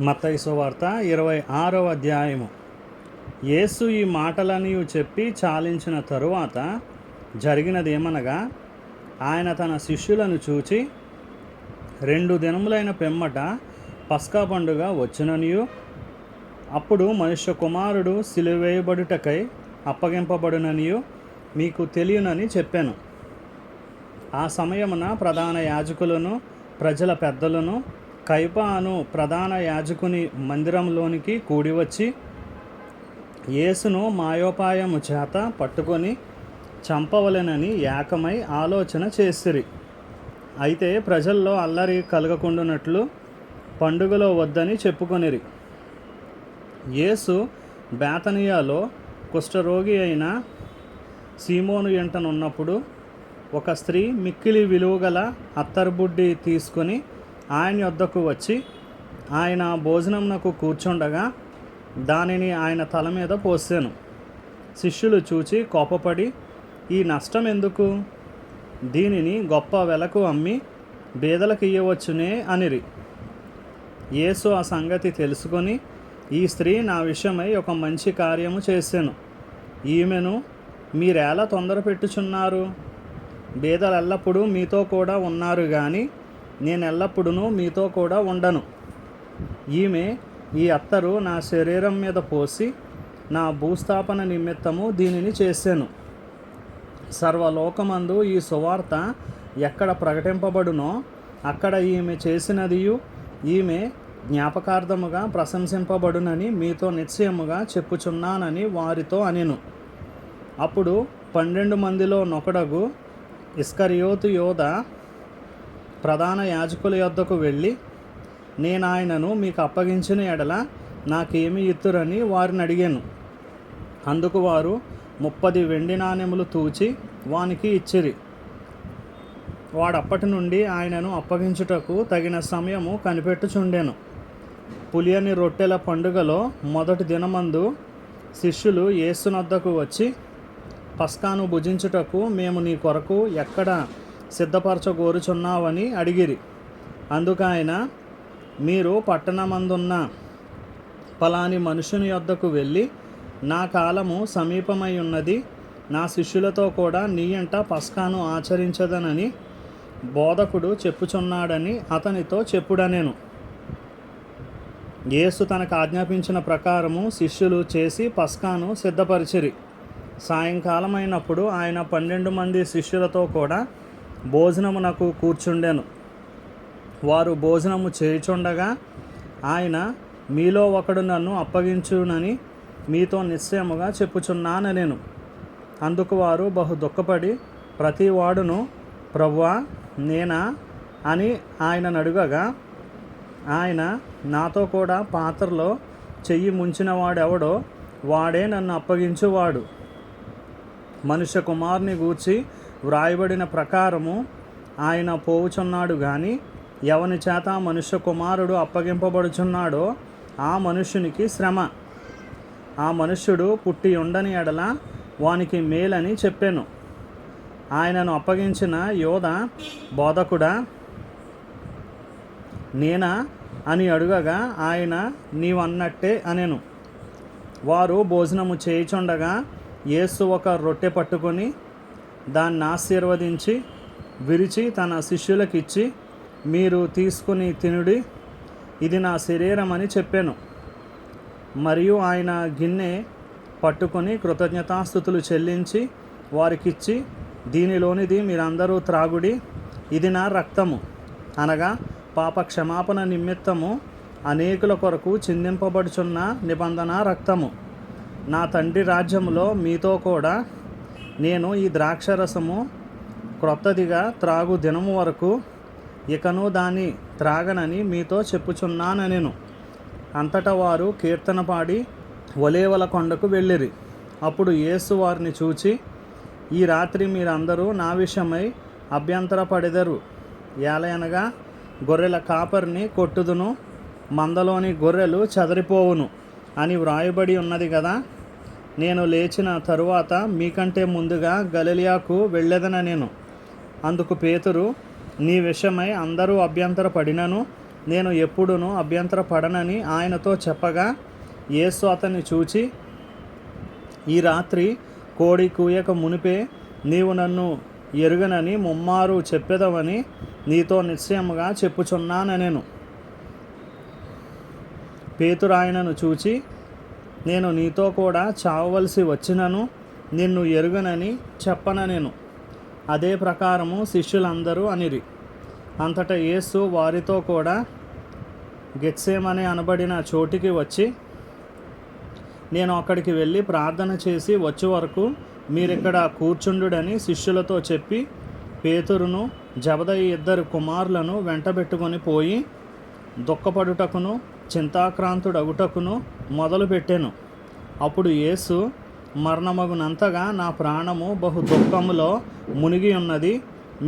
మత్తయి వార్త ఇరవై ఆరవ అధ్యాయము. యేసు ఈ మాటలని చెప్పి చాలించిన తరువాత జరిగినదేమనగా ఆయన తన శిష్యులను చూచి రెండు దినములైన పెమ్మట పస్కా పండుగ వచ్చిననియు. అప్పుడు మనుష్య కుమారుడు సిలువేయబడుటకై అప్పగింపబడుననియు మీకు తెలియనని చెప్పాను. ఆ సమయమున ప్రధాన యాజకులను ప్రజల పెద్దలను కైప అను ప్రధాన యాజకుని మందిరంలోనికి కూడివచ్చి యేసును మాయోపాయము చేత పట్టుకొని చంపవలెనని ఏకమై ఆలోచన చేసిరి. అయితే ప్రజల్లో అల్లరి కలగకుండానట్లు పండుగలో వద్దని చెప్పుకొనిరి. యేసు బేతనియాలో కుష్ఠరోగి అయిన సీమోను ఎంటనున్నప్పుడు ఒక స్త్రీ మిక్కిలి విలువగల అత్తర్బుడ్డి తీసుకొని ఆయన యొద్దకు వచ్చి ఆయన భోజనంనకు కూర్చుండగా దానిని ఆయన తల మీద పోసాను శిష్యులు చూచి కోపపడి ఈ నష్టం ఎందుకు దీనిని గొప్ప వెలకు అమ్మి బీదలకు ఇయ్యవచ్చునే అనిరి. యేసు ఆ సంగతి తెలుసుకొని ఈ స్త్రీ నా విషయమై ఒక మంచి కార్యము చేశాను. ఈమెను మీరెలా తొందర పెట్టుచున్నారు బీదలు ఎల్లప్పుడూ మీతో కూడా ఉన్నారు కానీ నేను ఎల్లప్పుడూ మీతో కూడా ఉండను. ఈమె ఈ అత్తరు నా శరీరం మీద పోసి నా భూస్థాపన నిమిత్తము దీనిని చేశాను సర్వలోకమందు ఈ సువార్త ఎక్కడ ప్రకటింపబడునో అక్కడ ఈమె చేసినదియు ఈమె జ్ఞాపకార్థముగా ప్రశంసింపబడునని మీతో నిశ్చయముగా చెప్పుచున్నానని వారితో అనెను. అప్పుడు పన్నెండు మందిలో నొకడగు ఇస్కరియోతు యోధ ప్రధాన యాజకుల యొద్దకు వెళ్ళి నేను ఆయనను మీకు అప్పగించిన ఎడల నాకేమి ఇత్తురని వారిని అడిగాను. అందుకు వారు ముప్పది వెండి నాణెములు తూచి వానికి ఇచ్చిరి. వాడప్పటి నుండి ఆయనను అప్పగించుటకు తగిన సమయము కనిపెట్టుచుండెను. పులియని రొట్టెల పండుగలో మొదటి దినమందు శిష్యులు ఏసునద్దకు వచ్చి పస్కాను భుజించుటకు మేము నీ కొరకు ఎక్కడ సిద్ధపరచగోరుచున్నావని అడిగిరి. అందుకైన మీరు పట్టణమందున్న పలాని మనుషుని యొద్దకు వెళ్ళి నా కాలము సమీపమై ఉన్నది నా శిష్యులతో కూడా నీయంట పస్కాను ఆచరించదనని బోధకుడు చెప్పుచున్నాడని అతనితో చెప్పుడనేను. యేసు తనకు ఆజ్ఞాపించిన ప్రకారము శిష్యులు చేసి పస్కాను సిద్ధపరిచిరి. సాయంకాలమైనప్పుడు ఆయన పన్నెండు మంది శిష్యులతో కూడా భోజనమునకు కూర్చుండెను. వారు భోజనము చేయుచుండగా ఆయన మీలో ఒకడు నన్ను అప్పగించునని మీతో నిశ్చయముగా చెప్పుచున్నాను నేను. అందుకు వారు బహు దుఃఖపడి ప్రతి వాడును ప్రవ్వా నేనా అని ఆయన అడుగగా ఆయన నాతో కూడా పాత్రలో చెయ్యి ముంచిన వాడెవడో వాడే నన్ను అప్పగించువాడు. మనుష్య కుమారుని గూర్చి వ్రాయబడిన ప్రకారము ఆయన పోవుచున్నాడు కానీ ఎవని చేత మనుష్య కుమారుడు అప్పగింపబడుచున్నాడో ఆ మనుష్యునికి శ్రమ. ఆ మనుష్యుడు పుట్టి ఉండని ఎడల వానికి మేలని చెప్పాను. ఆయనను అప్పగించిన యోధ బోధకుడా నేనా అని అడుగగా ఆయన నీవన్నట్టే అనెను. వారు భోజనము చేయుచుండగా యేసు ఒక రొట్టె పట్టుకొని దాన్ని ఆశీర్వదించి విరిచి తన శిష్యులకిచ్చి మీరు తీసుకుని తినుడి ఇది నా శరీరం అని చెప్పాను. మరియు ఆయన గిన్నె పట్టుకొని కృతజ్ఞతాస్థుతులు చెల్లించి వారికిచ్చి దీనిలోనిది మీరందరూ త్రాగుడి ఇది నా రక్తము. అనగా పాప క్షమాపణ నిమిత్తము అనేకుల కొరకు చిందింపబడుచున్న నిబంధన రక్తము. నా తండ్రి రాజ్యములో మీతో కూడా నేను ఈ ద్రాక్షరసము క్రొత్తదిగా త్రాగు దినము వరకు ఇకను దాన్ని త్రాగనని మీతో చెప్పుచున్నాను నేను అంతటా వారు కీర్తన పాడి ఒలేవల కొండకు వెళ్ళిరి. అప్పుడు యేసు వారిని చూచి ఈ రాత్రి మీరందరూ నా విషయమై అభ్యంతరపడెదరు. ఏలయనగా గొర్రెల కాపరిని కొట్టుదును మందలోని గొర్రెలు చదరిపోవును అని వ్రాయబడి ఉన్నది కదా. నేను లేచిన తరువాత మీకంటే ముందుగా గలిలియాకు వెళ్ళేదన నేను. అందుకు పేతురు నీ విషయమై అందరూ అభ్యంతర పడినను నేను ఎప్పుడునూ అభ్యంతరపడనని ఆయనతో చెప్పగా యేసు అతన్ని చూచి ఈ రాత్రి కోడి కూయక మునిపే నీవు నన్ను ఎరుగనని ముమ్మారు చెప్పేదవని నీతో నిశ్చయముగా చెప్పుచున్నానెను పేతురాయనను చూచి నేను నీతో కూడా చావవలసి వచ్చినను నిన్ను ఎరుగనని చెప్పన నేను. అదే ప్రకారము శిష్యులందరూ అనిరి. అంతటా యేసు వారితో కూడా గెత్సేమని అనబడిన చోటికి వచ్చి నేను అక్కడికి వెళ్ళి ప్రార్థన చేసి వచ్చే వరకు మీరిక్కడ కూర్చుండుడని శిష్యులతో చెప్పి పేతురును జబదయి ఇద్దరు కుమారులను వెంటబెట్టుకొని పోయి దుఃఖపడుటకును చింతాక్రాంతుడగుటకును మొదలుపెట్టెను. అప్పుడు యేసు మరణమగునంతగా నా ప్రాణము బహు దుఃఖములో మునిగి ఉన్నది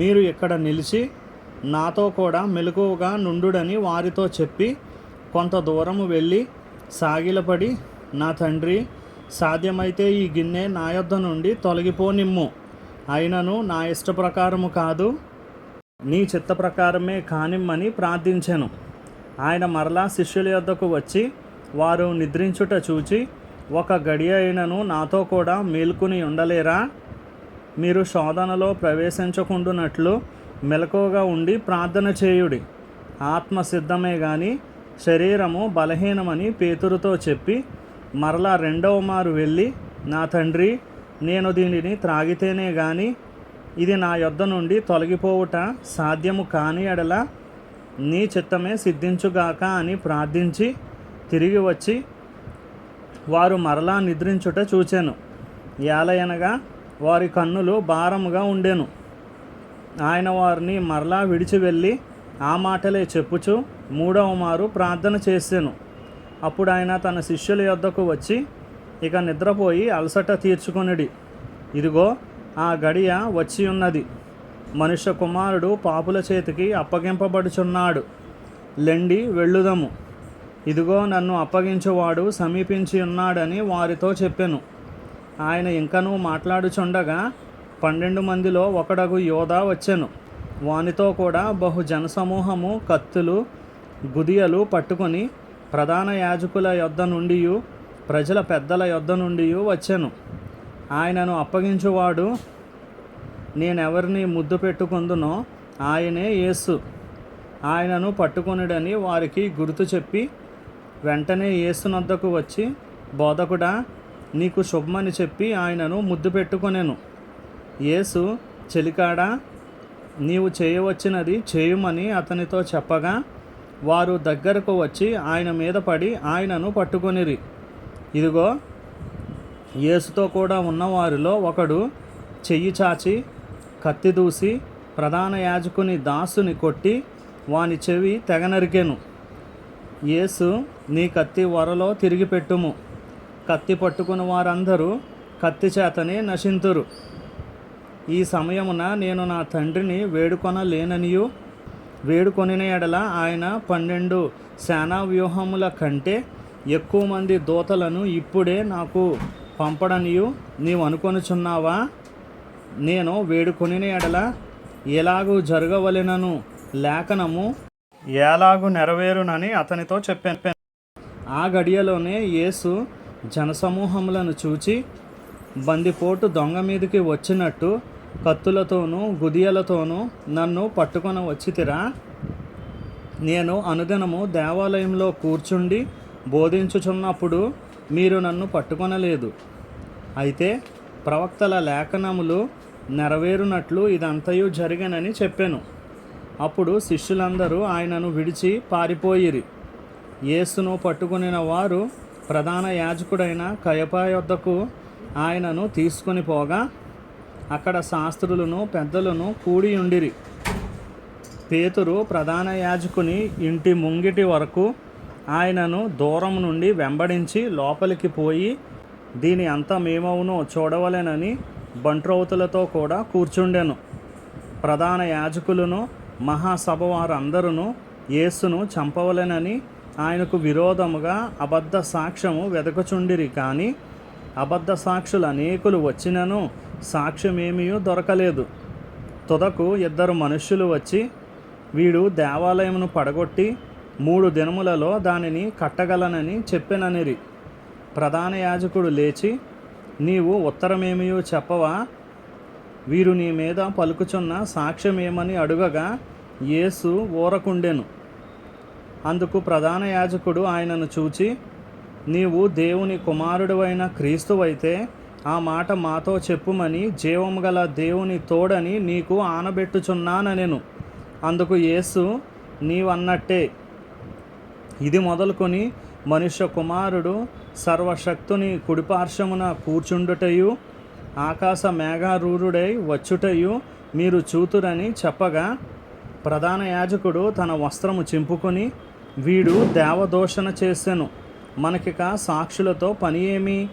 మీరు ఇక్కడ నిలిచి నాతో కూడా మెలకువగా నుండుడని వారితో చెప్పి కొంత దూరము వెళ్ళి సాగిలపడి నా తండ్రి సాధ్యమైతే ఈ గిన్నె నా యొద్ద నుండి తొలగిపోనిమ్ము అయినను నా ఇష్ట ప్రకారము కాదు నీ చిత్త ప్రకారమే కానిమ్మని ప్రార్థించాను. ఆయన మరలా శిష్యుల యొద్దకు వచ్చి వారు నిద్రించుట చూచి ఒక గడి అయినను నాతో కూడా మేల్కొని ఉండలేరా? మీరు శోధనలో ప్రవేశించకుండునట్లు మెలకువగా ఉండి ప్రార్థన చేయుడి. ఆత్మ సిద్ధమే గాని శరీరము బలహీనమని పేతురుతో చెప్పి మరలా రెండవ మారు వెళ్ళి నా తండ్రి నేను దీనిని త్రాగితేనే గాని ఇది నా యొద్ద నుండి తొలగిపోవుట సాధ్యము కాని ఎడల నీ చిత్తమే సిద్ధించుగాక అని ప్రార్థించి తిరిగి వచ్చి వారు మరలా నిద్రించుట చూచాను. ఏలయనగా వారి కన్నులు భారముగా ఉండెను. ఆయన వారిని మరలా విడిచి వెళ్ళి ఆ మాటలే చెప్పుచు మూడవ మారు ప్రార్థన చేశాను అప్పుడు ఆయన తన శిష్యుల యొద్దకు వచ్చి ఇక నిద్రపోయి అలసట తీర్చుకొనిడి. ఇదిగో ఆ గడియ వచ్చి ఉన్నది మనుష్య కుమారుడు పాపుల చేతికి అప్పగింపబడుచున్నాడు. లెండి వెళ్ళుదము. ఇదిగో నన్ను అప్పగించువాడు సమీపించి ఉన్నాడని వారితో చెప్పెను. ఆయన ఇంకనూ మాట్లాడుచుండగా పన్నెండు మందిలో ఒకడగు యోధా వచ్చెను. వానితో కూడా బహు జనసమూహము కత్తులు గుదియలు పట్టుకొని ప్రధాన యాజకుల యొద్ద నుండి ప్రజల పెద్దల యొద్ద నుండి వచ్చెను. ఆయనను అప్పగించువాడు నేనెవరిని ముద్దు పెట్టుకుందునో ఆయనే యేసు. ఆయనను పట్టుకొనిడని వారికి గుర్తు చెప్పి వెంటనే యేసునొద్దకు వచ్చి బోధకుడా నీకు శుభమని చెప్పి ఆయనను ముద్దు పెట్టుకొనెను. యేసు చెలికాడా నీవు చేయవచ్చినది చేయుమని అతనితో చెప్పగా వారు దగ్గరకు వచ్చి ఆయన మీద పడి ఆయనను పట్టుకొనిరి. ఇదిగో యేసుతో కూడా ఉన్నవారిలో ఒకడు చెయ్యి చాచి కత్తి దూసి ప్రధాన యాజకుని దాసుని కొట్టి వాని చెవి తెగనరికెను. యేసు నీ కత్తి వరలో తిరిగి పెట్టుము కత్తి పట్టుకుని వారందరూ కత్తి చేతనే నశింతురు. ఈ సమయమున నేను నా తండ్రిని వేడుకొనలేననియు. వేడుకొనిన ఎడల ఆయన పన్నెండు సేనా వ్యూహముల కంటే ఎక్కువ మంది దూతలను ఇప్పుడే నాకు పంపడనియు నీవు అనుకొనుచున్నావా నేను వేడుకొనిన ఎడల ఎలాగూ జరగవలెనను లేఖనము ఎలాగూ నెరవేరునని అతనితో చెప్పాను. ఆ గడియలోనే యేసు జనసమూహములను చూచి బందిపోటు దొంగ మీదకి వచ్చినట్టు కత్తులతోనూ గుదియలతోనూ నన్ను పట్టుకొని వచ్చితిరా? నేను అనుదినము దేవాలయంలో కూర్చుండి బోధించుచున్నప్పుడు మీరు నన్ను పట్టుకొనలేదు. అయితే ప్రవక్తల లేఖనములు నెరవేరునట్లు ఇదంతయు జరిగనని చెప్పాను. అప్పుడు శిష్యులందరూ ఆయనను విడిచి పారిపోయిరి. యేసును పట్టుకునిన వారు ప్రధాన యాజకుడైన కయప యొద్దకు ఆయనను తీసుకొని పోగా అక్కడ శాస్త్రులను పెద్దలను కూడి ఉండిరి పేతురు ప్రధాన యాజకుని ఇంటి ముంగిటి వరకు ఆయనను దూరం నుండి వెంబడించి లోపలికి పోయి దీని అంతమేమవునో చూడవలెనని బంట్రౌతులతో కూడా కూర్చుండెను. ప్రధాన యాజకులను మహాసభ వారందరూ యేసును చంపవలెనని ఆయనకు విరోధముగా అబద్ధ సాక్ష్యము వెదకుచుండిరి. కానీ అబద్ధ సాక్షులు అనేకులు వచ్చినను సాక్ష్యమేమీ దొరకలేదు. తుదకు ఇద్దరు మనుష్యులు వచ్చి వీడు దేవాలయమును పడగొట్టి మూడు దినములలో దానిని కట్టగలనని చెప్పిననిరి. ప్రధాన యాజకుడు లేచి నీవు ఉత్తరమేమియో చెప్పవా? వీరు నీ మీద పలుకుచున్న సాక్ష్యమేమని అడుగగా యేసు ఊరకుండెను. అందుకు ప్రధాన యాజకుడు ఆయనను చూచి నీవు దేవుని కుమారుడువైన క్రీస్తువైతే ఆ మాట మాతో చెప్పుమని జీవం గల దేవుని తోడని నీకు ఆనబెట్టుచున్నానెను అందుకు యేసు నీవన్నట్టే. ఇది మొదలుకొని మనుష్య కుమారుడు సర్వశక్తుని కుడిపార్శ్వమున కూర్చుండుటయు ఆకాశ మేఘారూరుడై వచ్చుటయు మీరు చూతురని చెప్పగా ప్రధాన యాజకుడు తన వస్త్రము చింపుకొని వీడు దేవదోషణ చేసెను. మనకిక సాక్షులతో పని ఏమి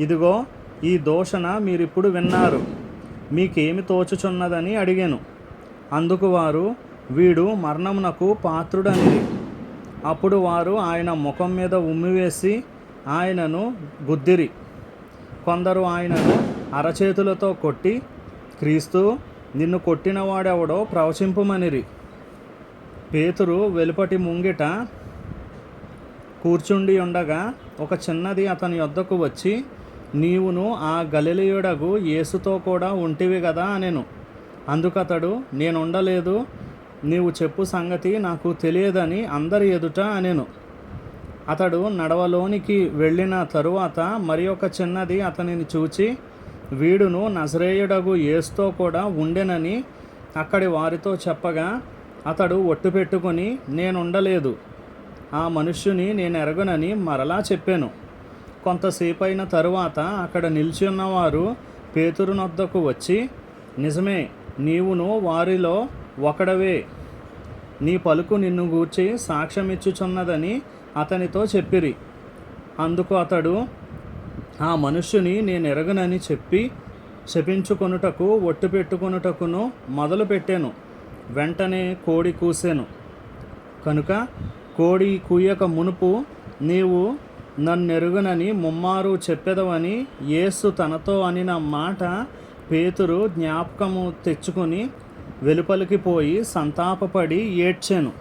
ఇదిగో ఈ దోషణ మీరిప్పుడు విన్నారు. మీకేమి తోచుచున్నదని అడిగాను. అందుకు వారు వీడు మరణమునకు పాత్రుడనిది అప్పుడు వారు ఆయన ముఖం మీద ఉమ్మివేసి ఆయనను గుద్దిరి. కొందరు ఆయనను అరచేతులతో కొట్టి క్రీస్తు నిన్ను కొట్టినవాడెవడో ప్రవచింపుమనిరి. పేతురు వెలుపటి ముంగిట కూర్చుండి ఉండగా ఒక చిన్నది అతని యొద్దకు వచ్చి నీవును ఆ గలిలియుడగు యేసుతో కూడా ఉంటివి కదా అనెను. అందుకతడు నేనుండలేదు నీవు చెప్పు సంగతి నాకు తెలియదని అందరి ఎదుట అనెను. అతడు నడవలోనికి వెళ్ళిన తరువాత మరి ఒక చిన్నది అతనిని చూచి వీడును నజరేయుడగు ఏస్తో కూడా ఉండెనని అక్కడి వారితో చెప్పగా అతడు ఒట్టు పెట్టుకొని నేనుండలేదు. ఆ మనుష్యుని నేను ఎరగనని మరలా చెప్పాను. కొంతసేపు అయిన తరువాత అక్కడ నిలిచి ఉన్నవారు పేతురునొద్దకు వచ్చి నిజమే నీవును వారిలో ఒకడవే. నీ పలుకు నిన్ను గూర్చి సాక్ష్యమిచ్చుచున్నదని అతనితో చెప్పిరి. అందుకు అతడు ఆ మనుష్యుని నేను ఎరగనని చెప్పి శపించుకొనుటకు ఒట్టు పెట్టుకొనుటకును మొదలు పెట్టాను. వెంటనే కోడి కూసాను. కనుక కోడి కూయక మునుపు నీవు నన్నెరుగునని ముమ్మారు చెప్పెదవని యేసు తనతో అనిన మాట పేతురు జ్ఞాపకము తెచ్చుకొని వెలుపలికి పోయి సంతాపపడి ఏడ్చాను.